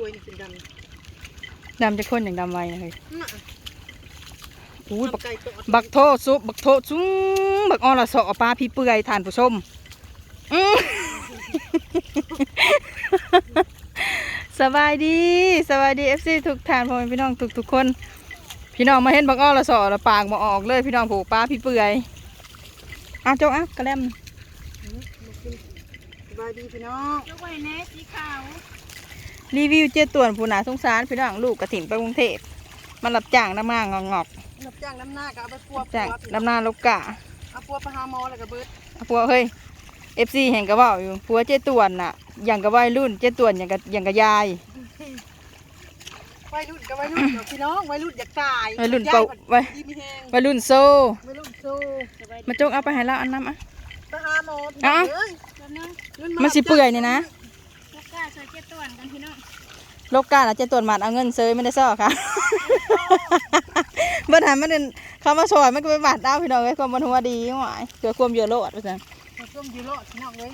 ตัวนี่เป็นดดำจะข้นอย่างดำไวนะเฮ้ยำน่ะอุ้ยบักทำไก่ตัวบักโทษซุปบักโทษซุ้งบักออละสอปลาพี่เปื่อยทานผู้ชมอื้อ สบายดีสบายดีเอฟซีทุกท่านพ่อแม่พี่น้องทุกทุกๆคน พี่น้องมาเห็นบักออละสอละปากมาออกเลยพี่น้องผูกปลาพี่เปื่อยอ้าวจกอ้าวกระแลมสบายดีพี่น้อง ยกไว้แน่สีขาว รีวิวเจ้าต่วนผู้นาสงสารพี่น้องลูกกระถิ่นไปกรุงเทพมันรับจ้างน้ำมางอกๆรับจ้างน้ำหน้าก็เอาไปปัวจากปัวลำนาลกกะเอาปัวไปหาหมอแล้วก็เบิดพัวเฮ้ยเอฟซีเห็นกระเป๋าอยู่พัวเจ๊ตวนน่ะอย่างกับวัยรุ่นเจ๊ตวนอย่างกับอย่างกับยายวัยรุ่นกับวัยรุ่นเดี๋ยวพี่น้องวัยรุ่นอยากตายวัยรุ่นย้เป่าบัดวัยดีมีแฮงวัยรุ่นโซวัยรุ่นสู้มาจกเอาไปให้เราอันน้ำอะไปหาหมอพี่เอ้าน้องเอ้ยแป๊บนึงรุ่มันสิเปื่อยนี่นะลูกกล้า ช่วยเจ็ดตัวนกันพี่น้องลกกะน่ะเจ๊ตวนมาเอาเงินเซยไม่ได้ซ่อค่ะบัดหันมันเป็นคำว่าซอยมันก็ไปบาดเอาพี่น้องเอ้ยความมันหัวดีหวายเกิดความเยอะโลดว่าซั่นมาส้มยูโรพี่น้องเลย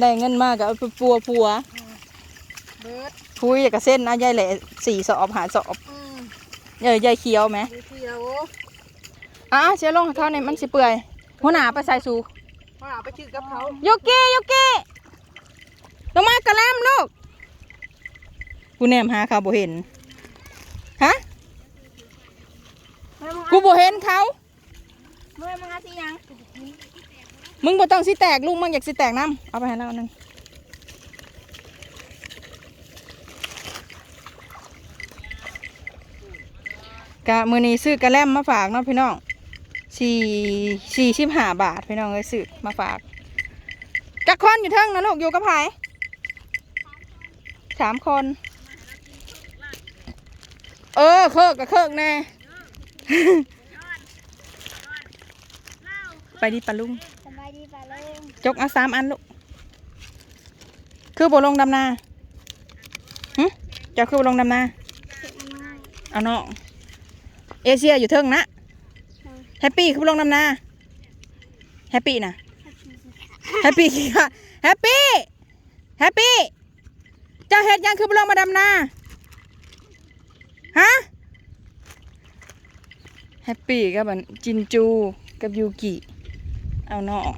ได้เงินมากก็เอาไปปัวปัวเบิดพุ้ยกับเส้นนะยายแหล่สี่สอบหาสอบอืมเอ้ยยายเขียวไหมเดี๋ยวเที่ยวอะเชื้อลงให้เขาเนี่ยมันสิเปื่อยหัวหน้าไปใส่สูมาไปชื่อกับเขาโยเกโยเก ลงมากระแลมลูก กูแนมหาเขาบ่เห็น ฮะ กูบ่เห็นเขาเมื่อมึงอาสิยัง มึงบ่ต้องสิแตกลูกมึงอยากสิแตกน้ำเอาไปให้เราอันหนึงกะมือนี้ซื้อกระแลมมาฝากเนาะพี่น้องสี่สี่สิบห้าบาทพี่น้องเลยซื้อมาฝากจักคนอยู่เทิงนะลูกอยู่กับไผ สามคน เออเคิกกับเคิกแน่ ไปดิปลาลุง สบายดีป่ะลุงจกเอาสามอันลูก คือบ่ลงดำนาหึเจะคือบ่ลงดำนา เอาน้องเอเชียอยู่เทิงนะ แฮปปี้คือบ่ลงดำนา แฮปปี้นะ แฮปปี้ค่ะ แฮปปี้ แฮปปี้เจ้าเฮ็ดยังคือบ่ลงมาดำนาฮะแฮปปี้กับจินจูกับยูกิ เอาน้อง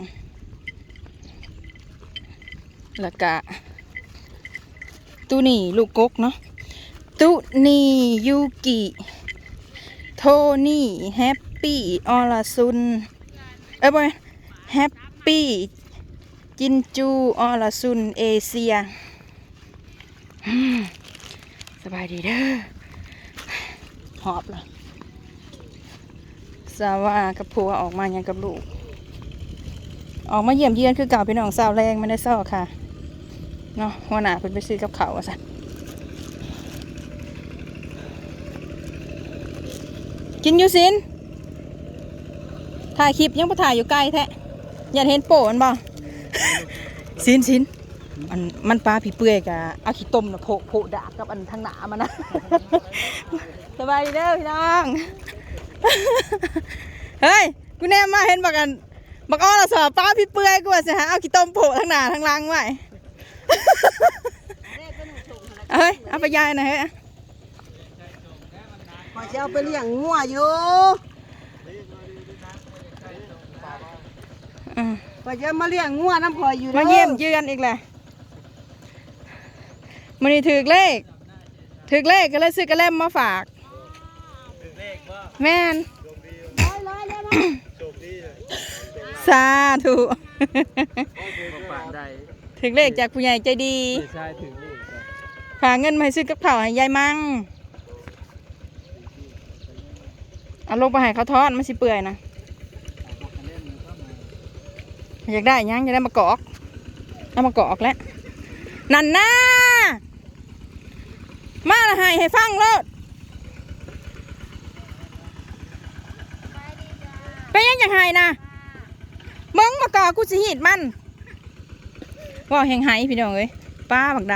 แล้วก็ตูนี่ลูกกกเนาะตูนี่ยูกิโทนี่แฮปปี้ออลาซุนเอ้ยบอยแฮปปี้จินจูออลาซุนเอเชีย สบายดีเด้อหอบเลยสาวากับผัวออกมายังกับลูก ออกมาเยี่ยมเยียนคือเก่าพี่น้องสาวแรงไม่ได้ซ้อค่ะเนาะหัวหน้าเพิ่นไปซื้อกับเขาอะสันกินอยู่สินถ่ายคลิปยังบ่ถ่ายอยู่ไกลแท้อยากเห็นโป้มันบ่สินสิน มันมันปลาผีเปื่อยกะเอาขี้ต้มน่ะโผโผดาบกับอันทางหนามันนะ สบายดีเด้อพี่น้อง เฮ้ยกูแน่มาเห็นบักอันบักอ้อเราสอบป้าพี่เปื่อยกูว่าสิหาเอาขี้ต้มโผล่ทั้งหน้าทั้งหลังไว้ เฮ้ยเอาไปยายหน่อยเฮ้ยขอจะเอาไปเลี้ยงงัวอยู่อืมขอจะมาเลี้ยงงัวน้ำพลอยอยู่ด้อมาเยี่ยมเยือนอีกแหละ มันนี่ถือเลขถือเลขก็เลยซื้อกระเล่มมาฝากแม่นร้อยร้อยแล้วนะสาธุปานใดถือเลขจากผู้ใหญ่ใจดีใช่ถึงลูกฝากเงินมาให้ซื้อกับข้าวให้ยายมั่งเอาลงไปให้เขาทอดมันสิเปื่อยนะอยากได้หยังอยากได้มะกอกเอามะกอกแล้วนั่นน่า มาละให้ให้ฟังโลดเป็นยังยังไงนะมึงมะกอกูสิหีดมันว่าแหงไห้พี่น้องเอ้ยป้าบักด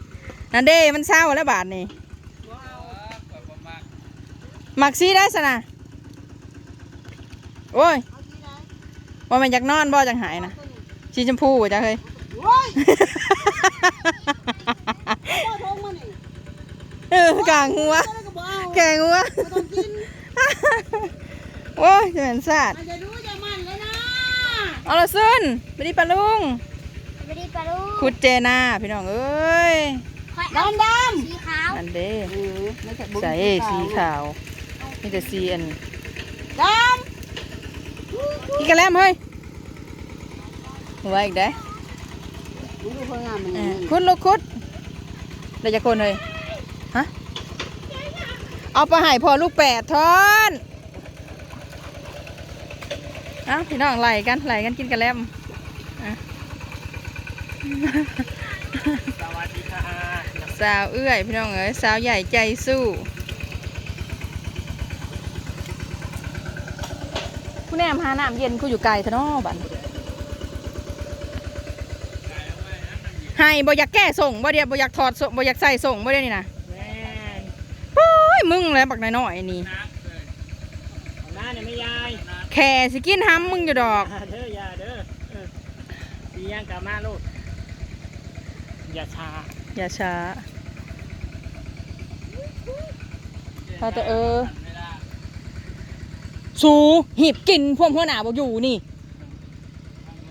ำนั่นเด้มันเศร้าแล้วบาทนี่หมักซีได้สนะโอ้ยว่ามันอยากนอนบ่จังหายนะสีชมพูจ้ะเฮ้ย โอ้ยพ่อทงมัน เออกลางหัว แล้วก็บ่เอาแกงหัว บ่ต้องกินโอ้ยจะเป็นศาสตร์มันจะรู้จะมันเลยนะเอาละซุนไปดิปลาลุง ไปดีปลาลูกขุดเจนาพี่น้องเอ้ยคอยเอาดำดสีขาวอันเด้ำเออไม่ใช่บุ้งใส่สีขาวนี่แต่สีอันดกินกันแล้วเฮ้ยหัวอีกได้อำดูเขางามมันเอนี่อคุดลูกคุดได้จะคนเลยฮะ เอาไปให้พอลูกแปดทอนเอ้าพี่น้องไหลกันไหลกันกินกันแล้วอะสวัสดีค่ะสาวเอื้อยพี่น้องเอ้ยสาวใหญ่ใจสู้ผู้แนมหาน้ำเย็นกูอยู่ไกลทนอบันให้บ่อยากแก้ส่งบ่เดียวบ่อยากถอดส่งบ่อยากใส่ส่งบ่เดียวนี่นะ มึงแหล้วบักน้อยๆนี่เอาหน้าเนี่ยไม่ยายแค่สิกินห้ำมึงอยู่ดอกอย่าเด้ออย่าเด้อเออสีย่างกลับมาลูกอย่าช้าอย่าช้าพอแต่เออสูหีบกินพวกหัวหน้าบอกอยู่นี่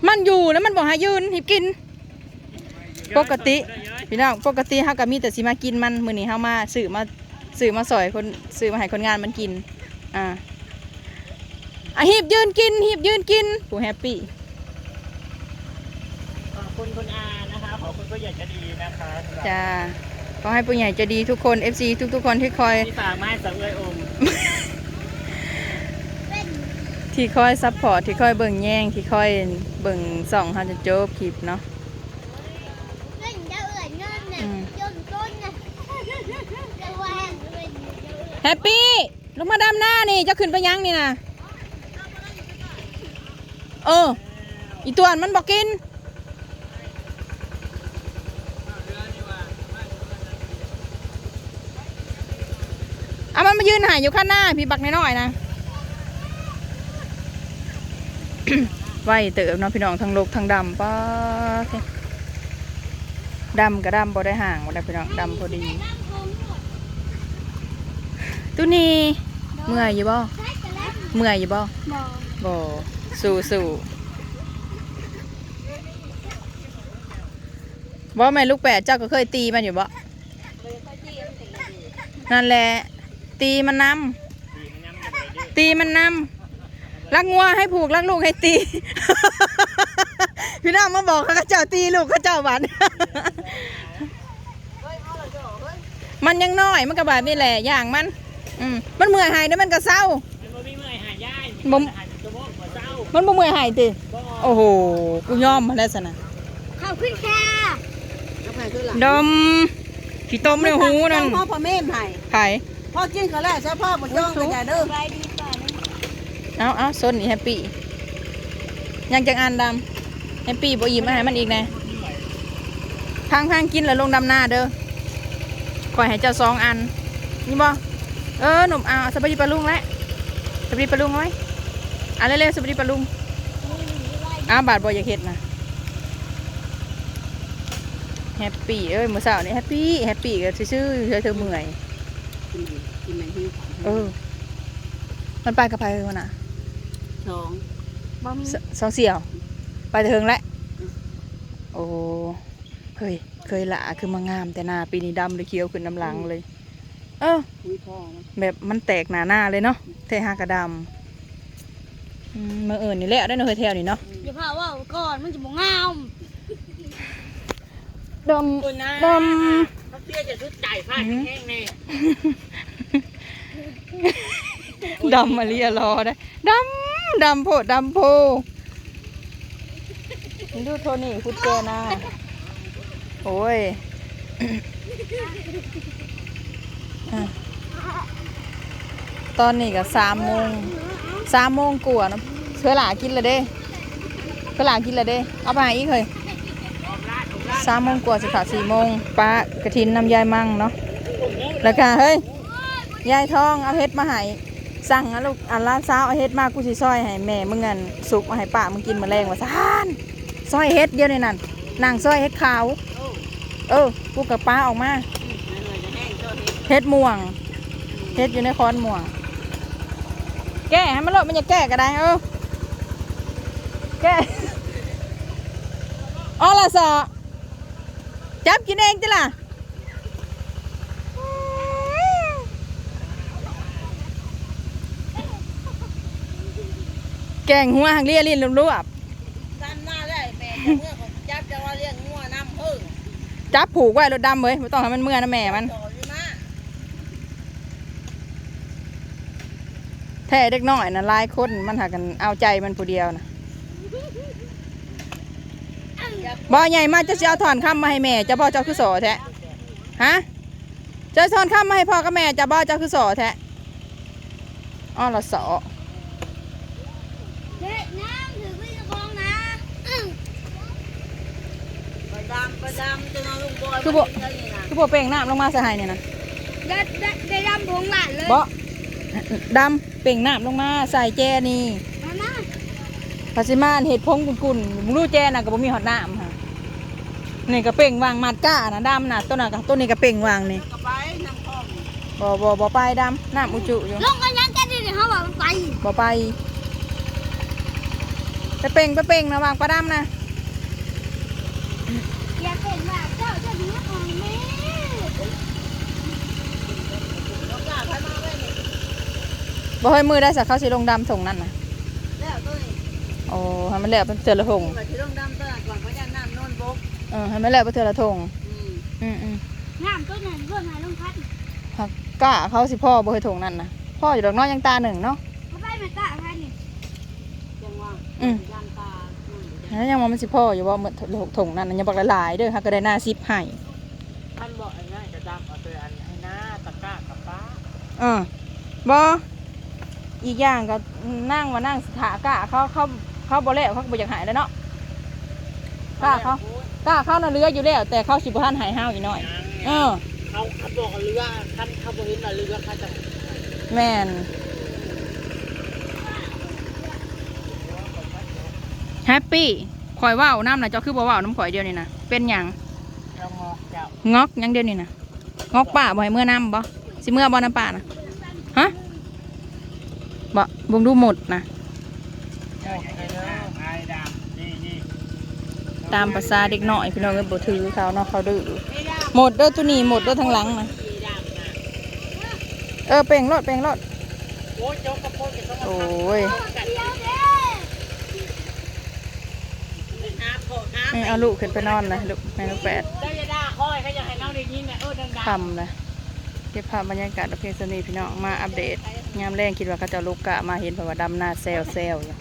มันอยู่แล้วมันบอกให้ยืนหีบกิน ปกติพี่น้องปกติเฮาก็มีแต่สิมากินมันมื้อนี้เฮามาซื้อมา ซื้อมาสอยคนซื้อมาให้คนงานมันกิน อ่าอะหีบยืนกินหีบยืนกินกูแฮปปี้ขอบคุณคุณอานะคะขอบคุณผู้ใหญ่ใจะดีนะคะสำหรับจ้าขอให้ผู้ใหญ่ใจะดีทุกคน FC ทุกๆคนที่คอย ที่ฝากมาให้สังเวยอมที่คอยซัพพอร์ตที่คอยเบิ่งแย่งที่คอยเบิ่งส่องเฮาจะจบคลิปเนาะ เงินเจ้าเอ๋ยเงินเนี่ย อืม จนก้นเนี่ยจะว่าแห้งเลยเจ้าเอ๋ย แฮปปี้ลงมาดำหน้านี่จะขึ้นไปยังนี่นะเออ อีตัวอันมันบอกกิน เอามันมายืนหายอยู่ข้างหน้า พี่บักน้อยๆนะไหวเติบเนาะพี่น้องทั้งโลกทั้งดำป้าดำกับดำบ่ได้ห่างบ่ได้พี่น้องดำพอดี ตุนี่เมื่อยอยู่บ่ใช้กันแล้วเมื่อยอยู่บ่บอกบ่สู้สู้บ่แม่ลูกแปดเจ้าก็เคยตีมันอยู่บ่นั่นแหละตีมันนำตีมันนำรักงัวให้ผูกรักลูกให้ตี พี่น้องมาบอกเขาก็เจ้าตีลูกเขาเจ้าหวานมันยังน้อยมันก็แบบนี้แหละอย่างมัน อืมมันเมื่อยหายแล้วมันก็เศร้า มันบ่มีเมื่อยหายายบ่มหายเป็นตัวโมกหัวเศร้ามันบ่เมื่อยหายติบ่โอ้โหกูยอมมาแล้วสนะขอบคุณค่ะกาแฟคือหลังดมขี้ต้มในหูนั่นพ่อพ่อแม่ให้ไผ่พ่อกินเขาแล้วใช่พ่อบ่จ้องกันอย่าเด้อไปดีป่ะเนี่ยเอาเอาซนนี่แฮปปี้ยังจังอันดำแฮปปี้บ่ยิ้มมาให้มันอีกแน่พังพังกินแล้วลงดำหน้าเด้อก่อยให้เจ้าสองอันนี่บ่ เออหนุ่มเอาสบายดีปลาลุงแล้วสบายดีปลาลุงเอาไว้เอะเร็วๆสบายดีปลาลุงอ้าวบาทบ่อยากเฮ็ดนะแฮปปี้เอ้ยมื้อเช้านี่แฮปปี้แฮปปี้ก็ซื่อๆเฉยๆเธอเมื่อยกินกินแมงฮิวเออ มันไปกับไปเลยวันน่ะสองบ่มีสสองเสี่ยว ไปเถิงแล้วโอ้เคยเคยละคือมางามแต่หน้าปีนี้ดำเลยเขียวขึ้นน้ำหลังเลย เออคุยพ่อมั้ยแบบมันแตกหนาหน้าเลยเนาะเทหากระดำอืมมื่อเอิญนี่แหละได้เนาะเฮ้ยแถวนี่เนาะอย่าพาว่าก่อนมันจะบ่งามดมคุณนะดมเขาเชื่อจะชุดจ่ายผ้าแห้งๆแน่ดำมาเรียรอได้ดำดำโพดดำโพนี่ดูโทนี่คุดเจนะโอ้ยอะ ตอนนี้ก็สามโมงสามโมงกว่านะเพื่อหลากินละเด้เพื่อหลากินละเด้ เอาไปอีกเลยสามโมงกว่าสิค่ะสี่โมงปลากระทินน้ำยายมั่งเนาะแล้วก็เฮ้ยยายทองเอาเฮ็ดมาให้สั่งนะลูกอันล้านสาวเอาเฮ็ดมากูสิซอยให้แม่มึงเงินสุกมาให้ป้ามึงกินมื้อแรงว่าซานซอยเฮ็ดเดียวในนั้นนางซอยเฮ็ดขาว เออกูกับป้าออกมา เลยจะแห้งช่วยเฮ็ดม่วงเฮ็ดอยู่ในคอนม่วง แก้ให้มันเลอะมันจะแก้ก็ได้เออแก้อ๋อละสอจับกินเองจ้ะล่ะแกงหัวหักเลียลิ้นรวบซ้ำหน้าได้แม่เมื่อของจับจะว่าเลี้ยงงัวน้ำพึ่งๆจับผูกไว้รถดำเลยไม่ต้องให้มันเมื่อยนะแม่มัน ต่ออยู่นะ แท้เด็กน้อยนะหลายคนมันหากันเอาใจมันผู้เดียวนะบ่ใหญ่มากจะสิเอาถอนคำมาให้แม่จะบ่เจ้าคือโสแท้ฮะจะถอนคำมาให้พ่อกับแม่จะบ่เจ้าคือโสแท้อ้อละสอเด็กน้ำถือวิ่งคลองนะไปดำไปดำจะนอนลุงบอยคือบ่คือบ่เป่งน้ำลงมาใส่ให้นี่นะได้ได้ได้ดำพงหลานเลยบ่ ดำเป่งน้ำลงมาใส่แจนี่มามาภาษิมานเห็ดพงกุ่นๆมึงรู้แจน่ะก็บ่มีหอดน้ำค่ะนี่ก็เป่งวางมัดก้านะดำน่ะต้นน่ะก็ต้นนี้ก็เป่งวางนี่ก็ไปน้ำคลองบ่บ่บ่ไปดำน้ำอุจุอยู่ลงกันยังกันดิเดี๋ยวเขาบอกมันไปบ่ไปไปเป่งไปเป่งนะวางปลาดำนะ อย่าเป็นว่าเจ้าจะหนีของแม่ ลูกกาไปมาไว้นี่ บ่ให้มือได้สักเขาสิลงดำส่งนั่นน่ะแล้วตัวนี้โอ้ให้มันแล้วเป็นเทือละทงที่ว่าที่ต้องดำตัวก่อนเพราะยันน้ำโนนบกเออให้มันแล้วเป็นเทือละทงอืมอืมอืมน้ำต้นนั้นต้นไหนลงพัดหักก้าเขาสิพ่อบ่ให้ทงนั่นน่ะพ่ออยู่ดอกน้อยยังตาหนึ่งเนาะเขาไปมาตะพันนี่จังว่าอืมยันตาอืมแล้วยังว่ามันสิพ่ออยู่ว่าเหมือนทงนั่นน่ะยังบักละลายเด้อฮักก็ได้หน้าซิปให้ท่านบอกไอ้ง่ายจะดำเอาตัวอันให้หน้าตะกร้ากับป้าเออบ่ อีกอย่างก็นั่งว่านั่งสถากะเขาเขาเขาบ่แล้วเขาก็บ่อยากหายแล้วเนาะกล้าเขากล้าเขาน่ะเรืออยู่แล้ว แต่เขาสิบ่ทันหายห้าวอีกหน่อย เออ เขาเขาบอกเรือท่านเขาบอกเห็นว่าเรือเขาจะแม่นแฮปปี้ข่อยเว้าน้ำน่ะเจ้าคือบ่เว้าน้ำข่อยเดียวนี่นะเป็นหยังเรางอกเจ้างอกหยังเดียวนี่นะงอกป่าบ่ให้เมื่อน้ำบ่สิเมื่อบ่น้ำป่านะฮะ บงดูหมดนะงอกเลยเด้อไอ้ดำนี่นี่ตามภาษาเด็กหน้อยพี่น้องเอ้ยบ่ถือเขาเนาะเขาดื้อหมดเด้อตัวนี้หมดเด้อทางหลังนะเออเป่งรถเป่งรถโอ้ยโจ๊กกระโปงจะต้องมาโอ้ยอ้าโคหานี่เอาลูกขึ้นไปนอนนะลูกแม่ลูกแปดได้ยาด้าคอยขยากให้น้องได้ยินนะเออดังๆคำนะเก็บภาพบรรยากาศประเพณีพี่น้องมาอัปเดต ยามแรงคิดว่าเขาจะลูกกะมาเห็นเพราะว่าดำหน้าเซลเซลอยู่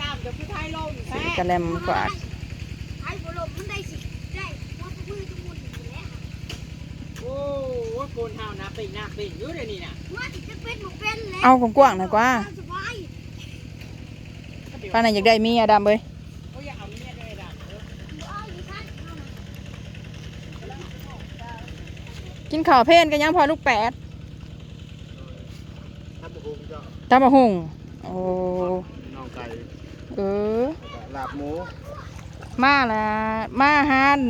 ดำจะพี่ไทยลงสีกระแลมกว่าดไอ้บอลมันได้สิได้ว่ามือจะมุนอยู่แล้วโอ้ยโกนเท้านะปีหน้าปีอยู่เดี๋ยวนี้นะว่าจะเป็นหมกเป็นแล้วเอากว้างๆหน่อยกว่าสบายป้าไหนอยากได้เมียดำเลยโอ้ยอยากเอาเมียด้วยดำเออเอาอยู่ท่านกินข้าวเพลนกันยังพอลูกแปด ท่านผู้ชมเจ้า ตามมาหุงโอ้น้องไก่เออลาบหมู มาละมาหาน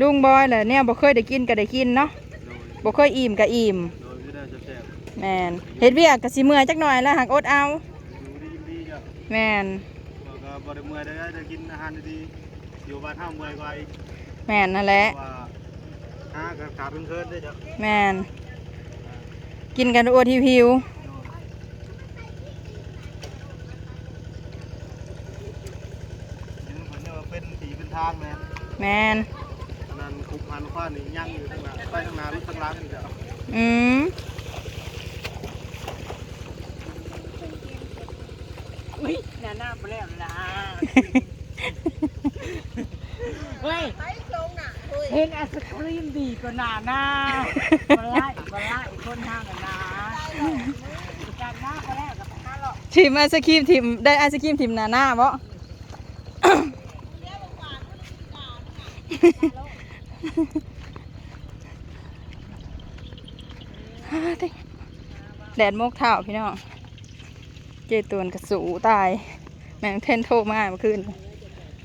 ลุงบอยแหละเนี่ยบ่เคยได้กินก็ได้กินเนาะโดยบ่เคยอิ่มก็อิ่มโดยไม่ได้จะแซ่บแมนเฮ็ดเวียกก็สิเมื่อยจักหน่อยแล้วหักอดเอาอยู่ดียินดีจ้ะแมนแล้วก็บริเมื่อยได้จะกินอาหารดีๆอยู่บ้านห้าเมื่อยกว่าอีกแมนนั่นแหละเพราะว่าห้ากับขาเป็นเคินได้จ้ะแมนกินกันอวดหิวหิว กินเหมือนว่าเป็นตีเป็น ทางแม่แมนอันนั้นคุกพันฟ้านี่ย่างอยู่ทั้งหน้าไปทั้งหน้ารถทั้งหล้างนี่จ้ะอืมอุ้ยหน้าหน้าไปแล้วนะเฮ้ยไปลงน่ะเฮ้ยเห็นไอศครีมดีกว่าหน้าหน้ามาไล่มาไล่คนทางกันนะจากหน้าไปแล้วกับหน้าหรอก ทีมไอศครีมทีมได้ไอศครีมทีมหนาหน้าบ่ แดดโมกเท่าพี่น้องเจตวนกระสูตาย แมงเทนโทรมาเมื่อคืน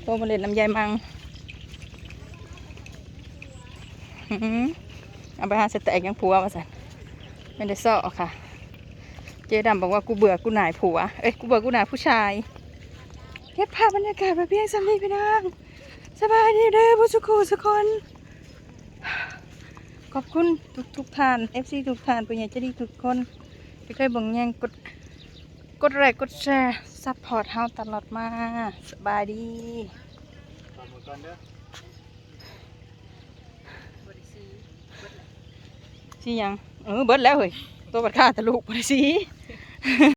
โทรมาเล่นน้ำยายมังอื้อหือเอาไปหาสแต็กยังผัวมาสันไม่ได้ซ่อค่ะ เจ๊ดำบอกว่ากูเบื่อกูหน่ายผัว เอ้ยกูเบื่อกูหน่ายผู้ชายเก็บภาพบรรยากาศมาเพียงสำนีพี่น้อง สบายดีเด้อผู้สุขูสุคน ขอบคุณทุกทุกท่าน FC ทุกท่านป็นอย่าจะดีทุกคนที่เคยบังแยงกดกดไลค์กดแชร์ซัพพอร์ตเฮาตลอดมาสบายดีตามมาก่อนเด้อสิยังเออเบิดแล้วเฮ้ยตัวบัดค่าตะลูกบ่ได้สิ